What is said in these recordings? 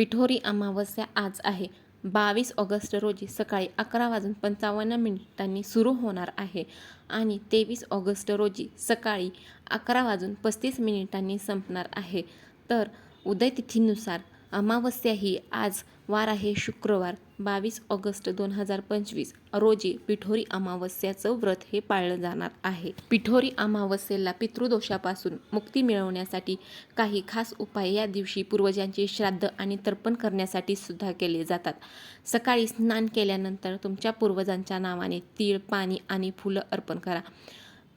पिठोरी अमावस्या आज आहे. बावीस ऑगस्ट रोजी सकाळी अकरा वाजून पंचावन्न मिनिटांनी सुरू होणार आहे आणि तेवीस ऑगस्ट रोजी सकाळी अकरा वाजून पस्तीस मिनिटांनी संपणार आहे. तर उदयतिथीनुसार अमावस्या ही आज वार आहे शुक्रवार बावीस ऑगस्ट दोन हजार पंचवीस. रोजी पिठोरी अमावस्याचं व्रत हे पाळलं जाणार आहे. पिठोरी अमावस्येला पितृदोषापासून मुक्ती मिळवण्यासाठी काही खास उपाय या दिवशी पूर्वजांचे श्राद्ध आणि तर्पण करण्यासाठी सुद्धा केले जातात. सकाळी स्नान केल्यानंतर तुमच्या पूर्वजांच्या नावाने तीळ पाणी आणि फुलं अर्पण करा.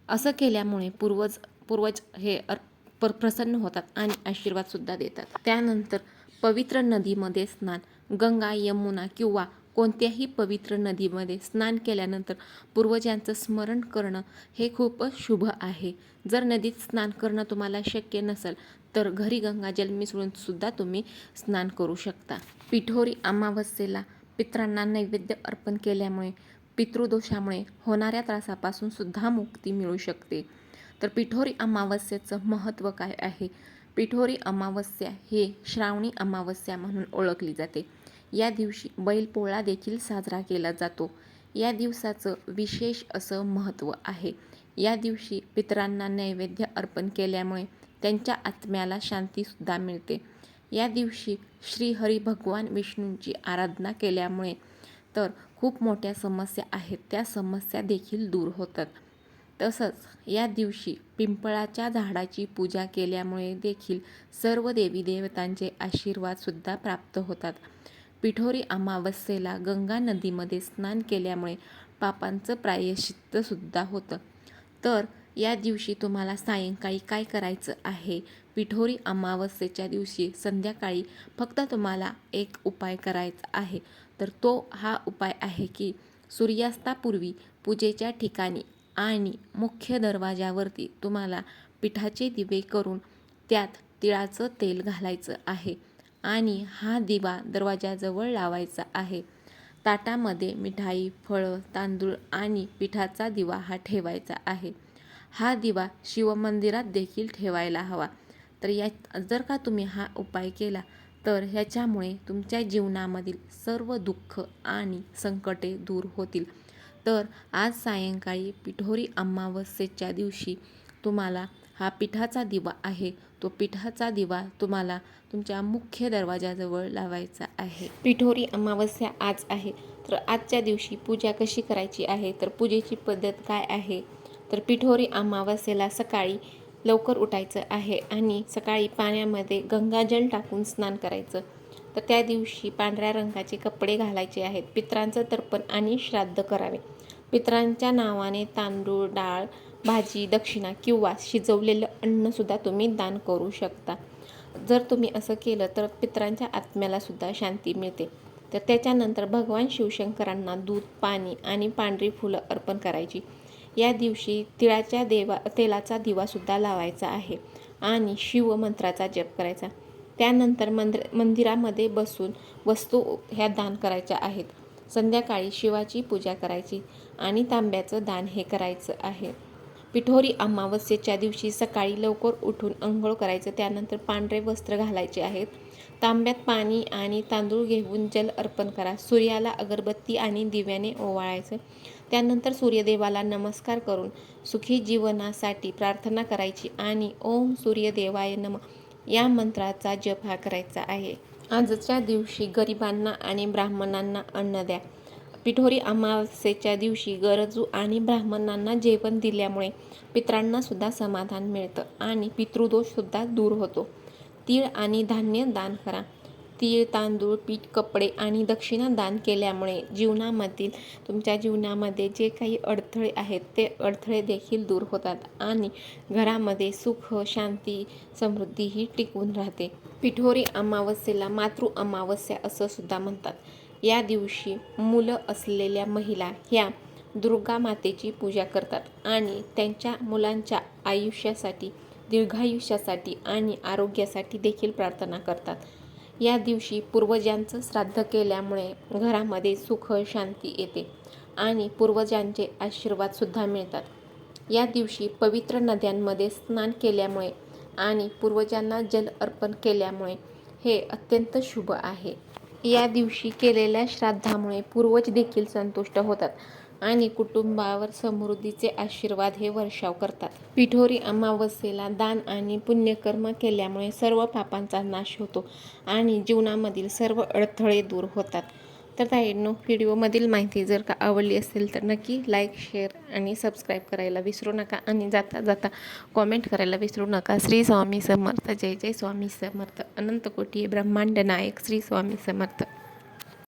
असं केल्यामुळे पूर्वज पूर्वज हे अर्प पर प्रसन्न होतात आणि आशीर्वादसुद्धा देतात. त्यानंतर पवित्र नदीमध्ये स्नान गंगा यमुना किंवा कोणत्याही पवित्र नदीमध्ये स्नान केल्यानंतर पूर्वजांचं स्मरण करणं हे खूपच शुभ आहे. जर नदीत स्नान करणं तुम्हाला शक्य नसेल तर घरी गंगाजल मिसळून सुद्धा तुम्ही स्नान करू शकता. पिठोरी अमावस्येला पित्रांना नैवेद्य अर्पण केल्यामुळे पितृदोषामुळे होणाऱ्या त्रासापासून सुद्धा मुक्ती मिळू शकते. तर पिठोरी अमावस्येचं महत्त्व काय आहे? पिठोरी अमावस्या हे श्रावणी अमावस्या म्हणून ओळखली जाते. या दिवशी बैलपोळा देखील साजरा केला जातो. या दिवसाचं विशेष असं महत्त्व आहे. या दिवशी पितरांना नैवेद्य अर्पण केल्यामुळे त्यांच्या आत्म्याला शांतीसुद्धा मिळते. या दिवशी श्रीहरी भगवान विष्णूंची आराधना केल्यामुळे तर खूप मोठ्या समस्या आहेत. त्या समस्या देखील दूर होतात. तसंच या दिवशी पिंपळाच्या झाडाची पूजा केल्यामुळे देखील सर्व देवी देवतांचे आशीर्वादसुद्धा प्राप्त होतात. पिठोरी अमावस्येला गंगा नदीमध्ये स्नान केल्यामुळे पापांचं प्रायश्चित्तसुद्धा होतं. तर या दिवशी तुम्हाला सायंकाळी काय करायचं आहे? पिठोरी अमावस्येच्या दिवशी संध्याकाळी फक्त तुम्हाला एक उपाय करायचा आहे. तर तो हा उपाय आहे की सूर्यास्तापूर्वी पूजेच्या ठिकाणी आणि मुख्य दरवाजावरती तुम्हाला पिठाचे दिवे करून त्यात तिळाचं तेल घालायचं आहे आणि हा दिवा दरवाजाजवळ लावायचा आहे. ताटामध्ये मिठाई फळं तांदूळ आणि पिठाचा दिवा हा ठेवायचा आहे. हा दिवा शिवमंदिरात देखील ठेवायला हवा. तर या जर का तुम्ही हा उपाय केला तर ह्याच्यामुळे तुमच्या जीवनामधील सर्व दुःख आणि संकटे दूर होतील. तर आज सायंकाळी पिठोरी अमावस्येच्या दिवशी तुम्हाला हा पिठाचा दिवा आहे. तो पिठाचा दिवा तुम्हाला तुमच्या मुख्य दरवाजाजवळ लावायचा आहे. पिठोरी अमावस्या आज आहे. तर आजच्या दिवशी पूजा कशी करायची आहे? तर पूजेची पद्धत काय आहे? तर पिठोरी अमावस्येला सकाळी लवकर उठायचं आहे आणि सकाळी पाण्यामध्ये गंगाजल टाकून स्नान करायचं. तर त्या दिवशी पांढऱ्या रंगाचे कपडे घालायचे आहेत. पित्रांचं तर्पण आणि श्राद्ध करावे. मित्रांच्या नावाने तांदूळ डाळ भाजी दक्षिणा किंवा शिजवलेलं अन्नसुद्धा तुम्ही दान करू शकता. जर तुम्ही असं केलं तर पित्रांच्या आत्म्यालासुद्धा शांती मिळते. तर त्याच्यानंतर भगवान शिवशंकरांना दूध पाणी आणि पांढरी फुलं अर्पण करायची. या दिवशी तिळाच्या देवा तेलाचा दिवासुद्धा लावायचा आहे आणि शिवमंत्राचा जप करायचा. त्यानंतर मंदिर मंदिरामध्ये बसून वस्तू ह्या दान करायच्या आहेत. संध्याकाळी शिवाची पूजा करायची आणि तांब्याचं दान हे करायचं आहे. पिठोरी अमावस्येच्या दिवशी सकाळी लवकर उठून अंघोळ करायचं त्यानंतर पांढरे वस्त्र घालायचे आहेत. तांब्यात पाणी आणि तांदूळ घेऊन जल अर्पण करा. सूर्याला अगरबत्ती आणि दिव्याने ओवाळायचं. त्यानंतर सूर्यदेवाला नमस्कार करून सुखी जीवनासाठी प्रार्थना करायची आणि ओम सूर्यदेवाय नम. या मंत्राचा जप हा करायचा आहे. आजच्या दिवशी गरिबांना आणि ब्राह्मणांना अन्न द्या. पिठोरी अमावस्येच्या दिवशी गरजू आणि ब्राह्मणांना जेवण दिल्यामुळे पितरांनासुद्धा समाधान मिळतं आणि पितृदोषसुद्धा दूर होतो. तीळ आणि धान्य दान करा. तीळ तांदूळ पीठ कपडे आणि दक्षिणा दान केल्यामुळे जीवनामधील तुमच्या जीवनामध्ये जे काही अडथळे आहेत ते अडथळे देखील दूर होतात आणि घरामध्ये सुख शांती समृद्धी ही टिकून राहते. पिठोरी अमावस्येला मातृ अमावस्या असं सुद्धा म्हणतात. या दिवशी मुलं असलेल्या महिला ह्या दुर्गा मातेची पूजा करतात आणि त्यांच्या मुलांच्या आयुष्यासाठी दीर्घायुष्यासाठी आणि आरोग्यासाठी देखील प्रार्थना करतात. या दिवशी पूर्वजांचं श्राद्ध केल्यामुळे घरामध्ये सुख शांती येते आणि पूर्वजांचे आशीर्वादसुद्धा मिळतात. या दिवशी पवित्र नद्यांमध्ये स्नान केल्यामुळे आणि पूर्वजांना जल अर्पण केल्यामुळे हे अत्यंत शुभ आहे. या दिवशी केलेल्या श्राद्धामुळे पूर्वज देखील संतुष्ट होतात. आणि कुटुंबावर समृद्धीचे आशीर्वाद हे वर्षाव करतात. पिठोरी अमावस्येला दान आणि पुण्यकर्म केल्यामुळे सर्व पापांचा नाश होतो आणि जीवनामधील सर्व अडथळे दूर होतात. तर ताईडनो व्हिडिओमधील माहिती जर का आवडली असेल तर नक्की लाईक शेअर आणि सबस्क्राईब करायला विसरू नका आणि जाता जाता कॉमेंट करायला विसरू नका. श्री स्वामी समर्थ. जय जय स्वामी समर्थ. अनंतकोटी ब्रह्मांड नायक श्री स्वामी समर्थ.